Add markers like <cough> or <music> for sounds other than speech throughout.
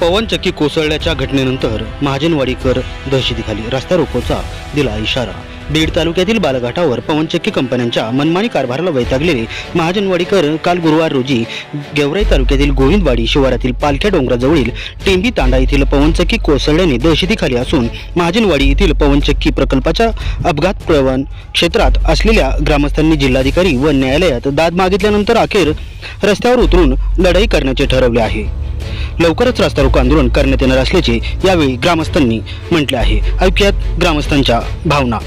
पवनचक्की कोसळल्याच्या घटनेनंतर महाजनवाडीकर दहशतीखाली रस्ता रोकोचा दिला इशारा. बीड तालुक्यातील बालघाटावर पवनचक्की कंपन्यांच्या मनमानी कारभाराला वैतागलेले महाजनवाडीकर काल गुरुवार रोजी गेवराई तालुक्यातील गोविंदवाडी शिवारातील पालख्या डोंगराजवळील टेंबी तांडा येथील पवनचक्की कोसळल्याने दहशतीखाली असून महाजनवाडी येथील पवनचक्की प्रकल्पाच्या अपघात प्रवण क्षेत्रात असलेल्या ग्रामस्थांनी जिल्हाधिकारी व न्यायालयात दाद मागितल्यानंतर अखेर रस्त्यावर उतरून लढाई करण्याचे ठरवले आहे. लवकरच रास्ता रोको आंदोलन करण्यात येणार असल्याचे यावेळी ग्रामस्थांनी म्हटले आहे. ऐक्यात ग्रामस्थांच्या भावना.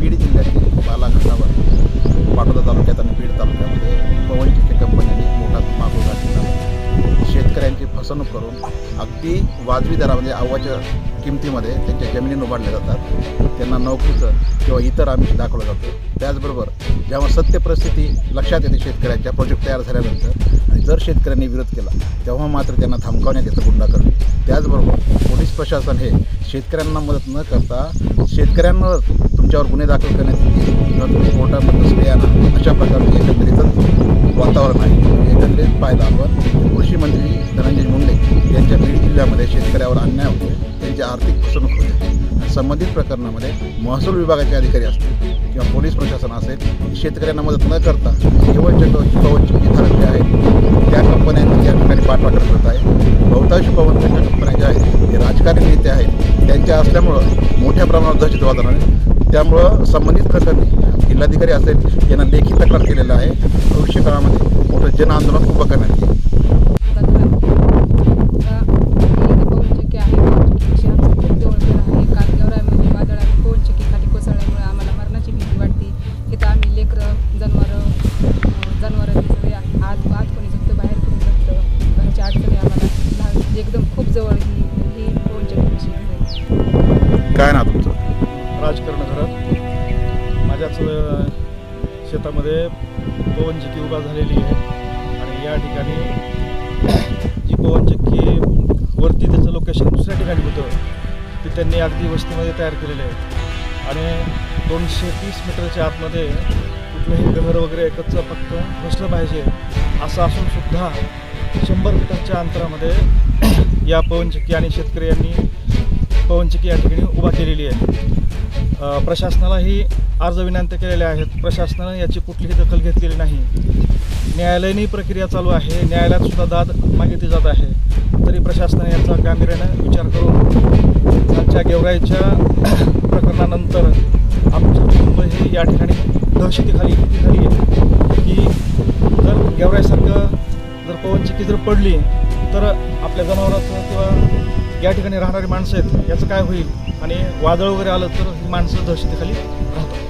बीड जिल्ह्यातील बालाघाटावर पाटोदा तालुक्यात आणि बीड तालुक्यामध्ये पवनचक्की कंपन्यांनी मोठा मागोल घातलेला शेतकऱ्यांची फसवणूक करून अगदी वाजवी दरामध्ये म्हणजे आव्हाच्या किमतीमध्ये त्यांच्या जमिनी उभारल्या जातात. त्यांना नोकरीचं किंवा इतर आमिष दाखवलं जातं. त्याचबरोबर जेव्हा सत्य परिस्थिती लक्षात येते शेतकऱ्यांच्या प्रोजेक्ट तयार झाल्यानंतर आणि जर शेतकऱ्यांनी विरोध केला तेव्हा मात्र त्यांना थांबवण्यात येतं गुंडाकरण त्याचबरोबर पोलीस प्रशासन हे शेतकऱ्यांना मदत न करता शेतकऱ्यांवर तुमच्यावर गुन्हे दाखल करण्यात येतील. किंवा तुम्ही कोर्टामध्ये स्टे आणा अशा प्रकारचे एकंदरीतच वातावरण आहे. एकंदरीत पाहिलं आपण कृषी मंत्री धनंजय मुंडे यांच्या बीड जिल्ह्यामध्ये शेतकऱ्यावर अन्याय होतो त्यांची आर्थिक फसवणूक होते संबंधित प्रकरणामध्ये महसूल विभागाचे अधिकारी असतील किंवा पोलीस प्रशासन असेल शेतकऱ्यांना मदत न करता केवळ चक्र पवनचक्की धारक जे आहेत त्या असल्यामुळं मोठ्या प्रमाणात दहशतवाद आहे. त्यामुळं संबंधित प्रकरणी जिल्हाधिकारी असेल यांना लेखी तक्रार केलेलं आहे. भविष्य काळामध्ये मोठं जन आंदोलन उभं करण्यात येईल. काय ना तुमचं? राजकारण घरात. माझ्याच अ, शेतामध्ये पवनचक्की उभा झालेली आहे. आणि या ठिकाणी जी पवनचक्की वरती त्याचं लोकेशन दुसऱ्या ठिकाणी होतं ते त्यांनी अगदी वस्तीमध्ये तयार केलेले आहे. आणि दोनशे तीस मीटरच्या आतमध्ये कुठलंही घर वगैरे कच्चं फक्त बसलं पाहिजे असं असून सुद्धा शंभर मीटरच्या अंतरामध्ये या पवनचक्की आणि शेतकरी यांनी पवनचक्की या ठिकाणी उभा केलेली आहे. प्रशासनालाही अर्ज विनंती केलेल्या आहेत. प्रशासनानं याची कुठलीही दखल घेतलेली नाही. न्यायालयीन प्रक्रिया चालू आहे. न्यायालयात सुद्धा दाद मागितली जात आहे. तरी प्रशासनाने याचा गांभीर्यानं विचार करून त्यांच्या गेवराईच्या <clears throat> प्रकरणानंतर आमचं कुटुंब हे या ठिकाणी दहशतीखाली झाली आहे. की जर गेवराईसारखं जर पवनचक्की जर पडली तर आपल्या जनावराचं किंवा या ठिकाणी राहणारी माणसं आहेत याचं काय होईल? आणि वादळ वगैरे आलं तर ही माणसं दहशतीखाली राहतात.